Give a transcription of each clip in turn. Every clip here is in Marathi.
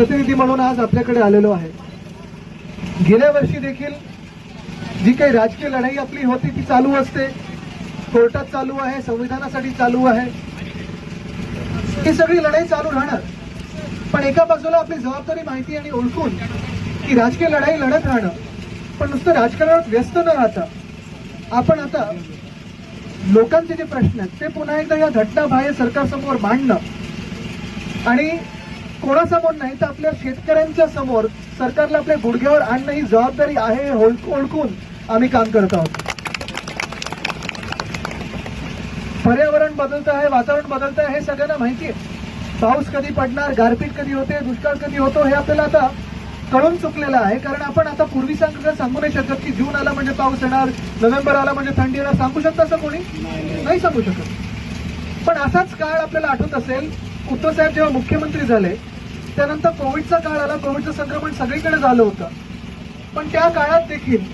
प्रतिनिधी म्हणून आज आपल्याकडे आलेलो आहे. गेल्या वर्षी देखील जी काही राजकीय लढाई आपली होती ती चालू असते. कोर्टात चालू आहे संविधानासाठी चालू आहे. ही सगळी लढाई चालू राहणार. पण एका बाजूला आपली जबाबदारी माहिती आणि ओळखून की राजकीय लढाई लढत राहणं. पण नुसतं राजकारणात व्यस्त न राहता आपण आता लोकांचे जे प्रश्न आहेत ते पुन्हा एकदा या घटनाबाह्य सरकारसमोर मांडणं आणि कोणासमोर नाही तर आपल्या शेतकऱ्यांच्या समोर सरकारला आपल्या गुडघ्यावर आणणं ही जबाबदारी आहे ओळखून आम्ही काम करत आहोत. पर्यावरण बदलत आहे वातावरण बदलत आहे हे सगळ्यांना माहिती आहे. पाऊस कधी पडणार गारपीट कधी होते दुष्काळ कधी होतो हे आपल्याला आता कळून चुकलेलं आहे. कारण आपण आता पूर्वी सांग सांगू नाही शकत की जून आला म्हणजे पाऊस येणार नोव्हेंबर आला म्हणजे थंडी येणार. सांगू शकता असं कोणी? नाही सांगू शकत. पण असाच काळ आपल्याला आठवत असेल उद्धव साहेब जेव्हा मुख्यमंत्री झाले त्यानंतर कोविडचा काळ आला कोविडचं संक्रमण सगळीकडे झालं होतं. पण त्या काळात देखील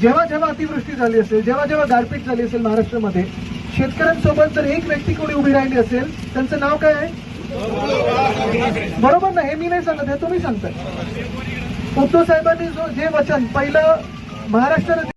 जेव्हा जेव्हा अतिवृष्टी झाली असेल जेव्हा जेव्हा गारपीट झाली असेल महाराष्ट्रामध्ये शेतकऱ्यांसोबत जर एक व्यक्ती कोणी उभी राहिली असेल त्यांचं नाव काय आहे? बरोबर ना हे मी नाही सांगत हे तुम्ही सांगताय. उद्धव साहेबांनी जो जे वचन पहिलं महाराष्ट्राने